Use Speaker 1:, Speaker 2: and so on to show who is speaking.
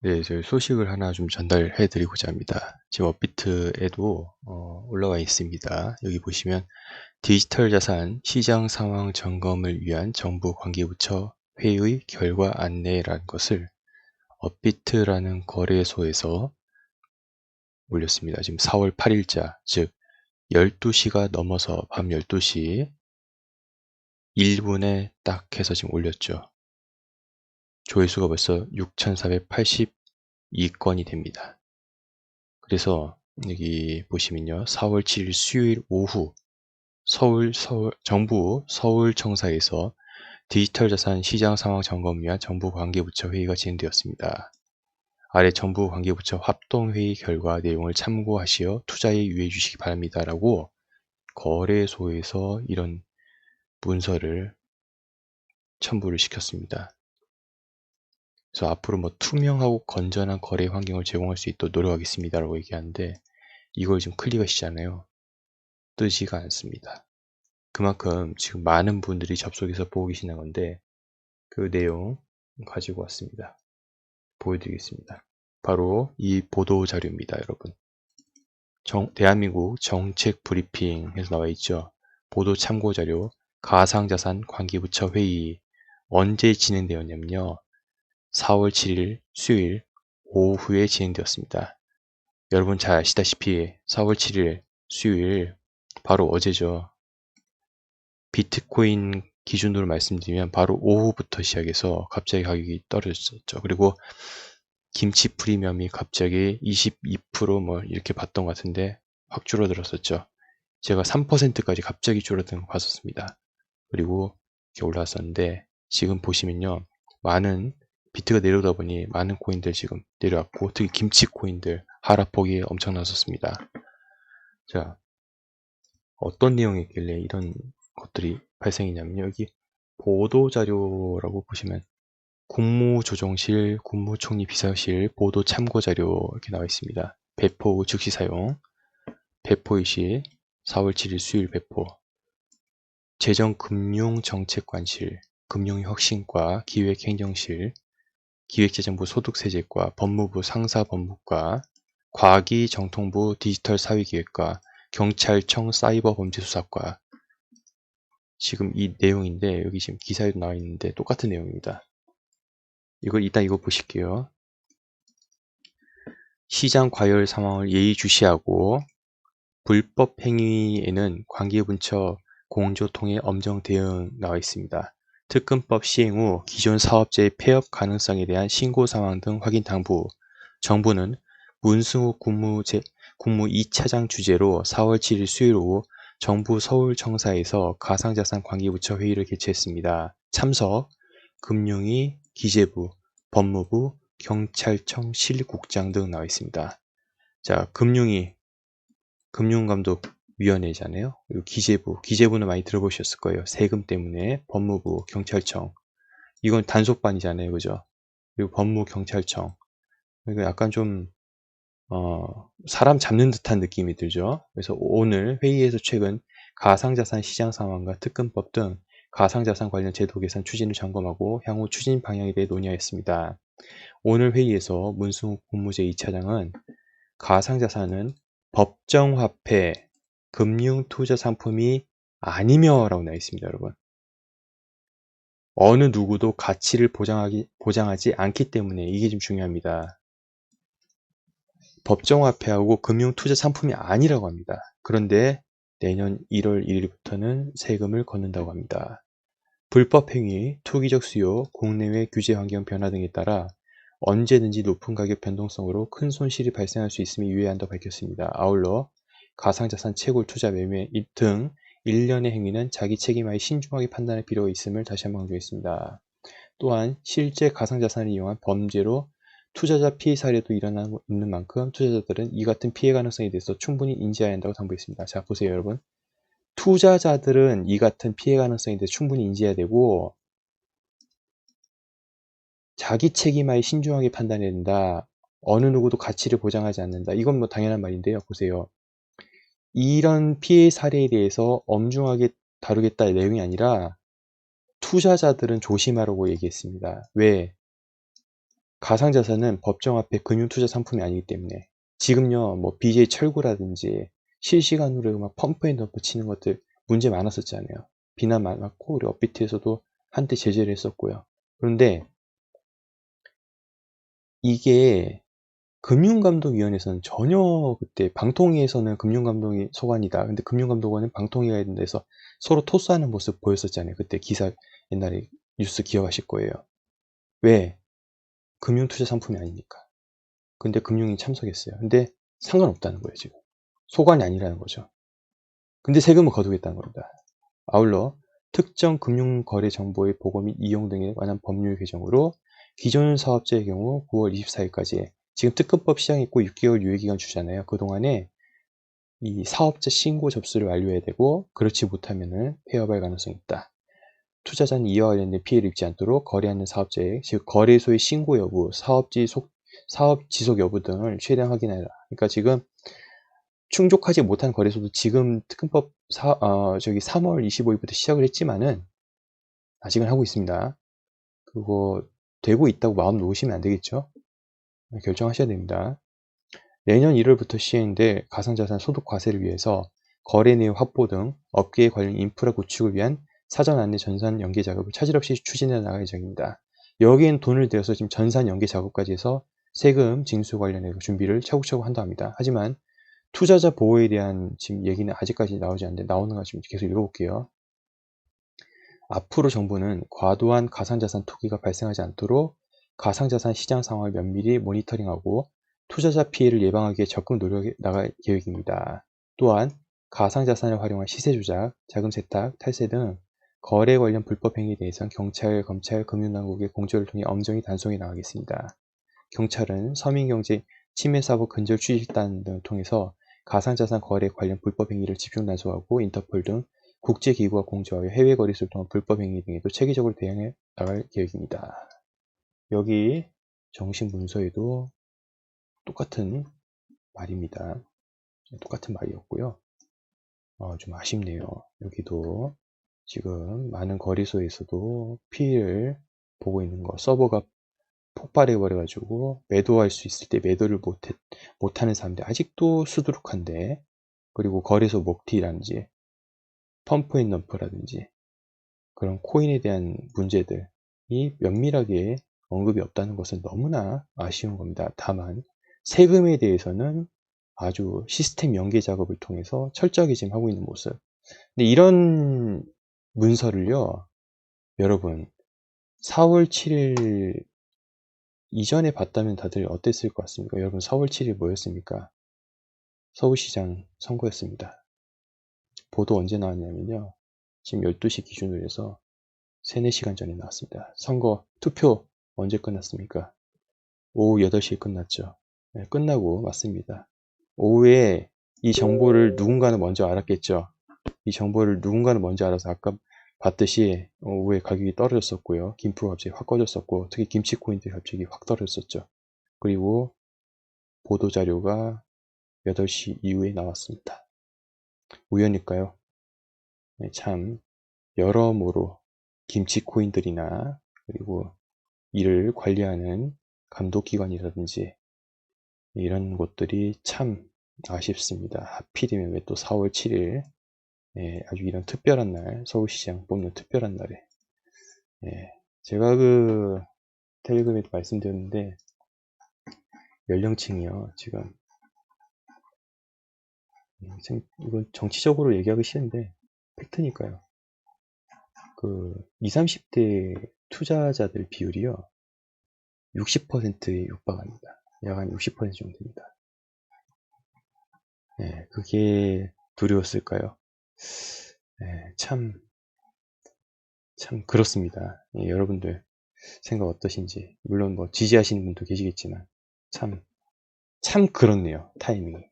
Speaker 1: 네, 저희 소식을 하나 좀 전달해 드리고자 합니다. 지금 업비트에도 어, 올라와 있습니다. 여기 보시면 디지털 자산 시장 상황 점검을 위한 정부 관계부처 회의 결과 안내라는 것을 업비트라는 거래소에서 올렸습니다. 지금 4월 8일자, 즉 12시가 넘어서 밤 12시 1분에 딱 해서 지금 올렸죠. 조회수가 벌써 6,482건이 됩니다. 그래서 여기 보시면요. 4월 7일 수요일 오후 서울, 서울 정부 서울청사에서 디지털 자산 시장 상황 점검 위한 정부 관계부처 회의가 진행되었습니다. 아래 정부 관계부처 합동회의 결과 내용을 참고하시어 투자에 유의해 주시기 바랍니다. 라고 거래소에서 이런 문서를 첨부를 시켰습니다. 그래서 앞으로 뭐 투명하고 건전한 거래 환경을 제공할 수 있도록 노력하겠습니다. 라고 얘기하는데 이걸 지금 클릭하시잖아요. 뜨지가 않습니다. 그만큼 지금 많은 분들이 접속해서 보고 계시는 건데 그 내용 가지고 왔습니다. 보여드리겠습니다. 바로 이 보도 자료입니다. 여러분. 정, 대한민국 정책 브리핑에서 나와 있죠. 보도 참고 자료 가상자산 관계부처 회의 언제 진행되었냐면요. 4월 7일 수요일 오후에 진행되었습니다. 여러분 잘 아시다시피 4월 7일 수요일 바로 어제죠. 비트코인 기준으로 말씀드리면 바로 오후부터 시작해서 갑자기 가격이 떨어졌었죠. 그리고 김치 프리미엄이 갑자기 22%뭐 이렇게 봤던 것 같은데 확 줄어들었었죠. 제가 3%까지 갑자기 줄어드는 거 봤었습니다. 그리고 이렇게 올라왔었는데 지금 보시면요. 많은 비트가 내려오다 보니 많은 코인들 지금 내려왔고 특히 김치 코인들 하락폭이 엄청났었습니다. 자 어떤 내용이 있길래 이런 것들이 발생이냐면 여기 보도자료라고 보시면 국무조정실, 국무총리 비서실 보도 참고자료 이렇게 나와 있습니다. 배포 즉시 사용, 배포이시 4월 7일 수요일 배포, 재정금융정책관실, 금융혁신과 기획행정실, 기획재정부 소득세제과, 법무부 상사법무과, 과기정통부 디지털사회기획과, 경찰청 사이버범죄수사과, 지금 이 내용인데 여기 지금 기사에도 나와 있는데 똑같은 내용입니다. 이거 이따 이거 보실게요. 시장 과열 상황을 예의주시하고 불법 행위에는 관계분처 공조통의 엄정 대응 나와 있습니다. 특근법 시행 후 기존 사업자의 폐업 가능성에 대한 신고 상황 등 확인 당부. 정부는 문승욱 국무 제, 국무 2차장 주재로 4월 7일 수요일 오후 정부 서울청사에서 가상자산 관계부처 회의를 개최했습니다. 참석 금융위, 기재부, 법무부, 경찰청 실국장 등 나와 있습니다. 자, 금융위, 금융감독 위원회잖아요. 기재부, 기재부는 많이 들어보셨을 거예요. 세금 때문에 법무부, 경찰청. 이건 단속반이잖아요. 그죠? 그리고 법무, 경찰청. 그러니까 약간 좀 어, 사람 잡는 듯한 느낌이 들죠. 그래서 오늘 회의에서 최근 가상자산 시장 상황과 특근법 등 가상자산 관련 제도 개선 추진을 점검하고 향후 추진 방향에 대해 논의하였습니다. 오늘 회의에서 문승욱 국무제 2차장은 가상자산은 법정화폐, 금융투자 상품이 아니며 라고 나와 있습니다. 여러분. 어느 누구도 가치를 보장하기, 보장하지 않기 때문에 이게 좀 중요합니다. 법정화폐하고 금융투자 상품이 아니라고 합니다. 그런데 내년 1월 1일부터는 세금을 걷는다고 합니다. 불법 행위, 투기적 수요, 국내외 규제 환경 변화 등에 따라 언제든지 높은 가격 변동성으로 큰 손실이 발생할 수 있음이 유의한다고 밝혔습니다. 아울러 가상자산 채굴 투자 매매 등 일련의 행위는 자기 책임하에 신중하게 판단할 필요가 있음을 다시 한번 강조했습니다. 또한 실제 가상자산을 이용한 범죄로 투자자 피해 사례도 일어나고 있는 만큼 투자자들은 이 같은 피해 가능성에 대해서 충분히 인지해야 한다고 당부했습니다. 자, 보세요, 여러분. 투자자들은 이 같은 피해 가능성에 대해 충분히 인지해야 되고 자기 책임하에 신중하게 판단해야 된다. 어느 누구도 가치를 보장하지 않는다. 이건 뭐 당연한 말인데요. 보세요. 이런 피해 사례에 대해서 엄중하게 다루겠다의 내용이 아니라 투자자들은 조심하라고 얘기했습니다. 왜? 가상자산은 법정 앞에 금융투자 상품이 아니기 때문에 지금요 뭐 BJ 철구라든지 실시간으로 막 펌프앤덤프 치는 것들 문제 많았었잖아요. 비난 많았고 우리 업비트에서도 한때 제재를 했었고요. 그런데 이게 금융감독위원회에서는 전혀 그때 방통위에서는 금융감독이 소관이다. 근데 금융감독원은 방통위가 있는 데서 서로 토스하는 모습 보였었잖아요. 그때 기사 옛날에 뉴스 기억하실 거예요. 왜? 금융투자 상품이 아니니까. 근데 금융이 참석했어요. 근데 상관없다는 거예요, 지금. 소관이 아니라는 거죠. 근데 세금을 거두겠다는 겁니다. 아울러 특정 금융거래 정보의 보고 및 이용 등에 관한 법률 개정으로 기존 사업자의 경우 9월 24일까지 지금 특급법 시행했고 6개월 유예기간 주잖아요. 그동안에 이 사업자 신고 접수를 완료해야 되고 그렇지 못하면은 폐업할 가능성이 있다. 투자자는 이와 관련된 피해를 입지 않도록 거래하는 사업자의 즉 거래소의 신고 여부, 사업 지 속 사업 지속 여부 등을 최대한 확인해라. 그러니까 지금 충족하지 못한 거래소도 지금 특근법 사, 어, 저기 3월 25일부터 시작을 했지만은 아직은 하고 있습니다. 그거 되고 있다고 마음 놓으시면 안 되겠죠? 결정하셔야 됩니다. 내년 1월부터 시행돼 가상자산 소득 과세를 위해서 거래 내역 확보 등 업계에 관련 인프라 구축을 위한 사전 안내 전산 연계 작업을 차질 없이 추진해 나갈 예정입니다. 여기엔 돈을 들여서 지금 전산 연계 작업까지 해서 세금 징수 관련해 준비를 차곡차곡 한다 합니다. 하지만 투자자 보호에 대한 지금 얘기는 아직까지 나오지 않는데 나오는 거 지금 계속 읽어볼게요. 앞으로 정부는 과도한 가상자산 투기가 발생하지 않도록 가상자산 시장 상황을 면밀히 모니터링하고 투자자 피해를 예방하기 위해 적극 노력해 나갈 계획입니다. 또한 가상자산을 활용한 시세 조작, 자금 세탁, 탈세 등 거래 관련 불법 행위에 대해서는 경찰, 검찰, 금융당국의 공조를 통해 엄정히 단속해 나가겠습니다. 경찰은 서민경제 침해사법 근절 추진단 등을 통해서 가상자산 거래 관련 불법 행위를 집중 단속하고 인터폴 등 국제기구와 공조하여 해외 거래소를 통한 불법 행위 등에도 체계적으로 대응해 나갈 계획입니다. 여기 정식 문서에도 똑같은 말입니다. 똑같은 말이었고요. 어, 좀 아쉽네요. 여기도 지금 많은 거래소에서도 피해를 보고 있는 거 서버가 폭발해 버려 가지고 매도할 수 있을 때 매도를 못해, 못하는 사람들 아직도 수두룩한데 그리고 거래소 먹튀라든지 펌프앤넘프라든지 그런 코인에 대한 문제들이 면밀하게 언급이 없다는 것은 너무나 아쉬운 겁니다. 다만 세금에 대해서는 아주 시스템 연계 작업을 통해서 철저하게 지금 하고 있는 모습. 근데 이런 문서를요, 여러분, 4월 7일 이전에 봤다면 다들 어땠을 것 같습니까? 여러분, 4월 7일 뭐였습니까? 서울시장 선거였습니다. 보도 언제 나왔냐면요. 지금 12시 기준으로 해서 3, 4시간 전에 나왔습니다. 선거, 투표 언제 끝났습니까? 오후 8시에 끝났죠. 네, 끝나고 맞습니다. 오후에 이 정보를 누군가는 먼저 알았겠죠. 이 정보를 누군가는 먼저 알아서 아까 봤듯이 오후에 가격이 떨어졌었고요. 김프가 갑자기 확 꺼졌었고 특히 김치 코인들이 갑자기 확 떨어졌었죠. 그리고 보도 자료가 8시 이후에 나왔습니다. 우연일까요? 네, 참 여러모로 김치 코인들이나 그리고 이를 관리하는 감독기관이라든지 이런 곳들이 참 아쉽습니다. 하필이면 왜 또 4월 7일 예, 아주 이런 특별한 날 서울시장 뽑는 특별한 날에 예, 제가 그 텔레그램에도 말씀드렸는데 연령층이요 지금 음, 이건 정치적으로 얘기하기 싫은데 팩트니까요. 그 20, 30대 투자자들 비율이요. 60%에 육박합니다. 약 한 60% 정도 됩니다. 네, 그게 두려웠을까요? 네, 참, 참 그렇습니다. 예, 여러분들 생각 어떠신지. 물론 뭐 지지하시는 분도 계시겠지만, 참, 참 그렇네요. 타이밍이.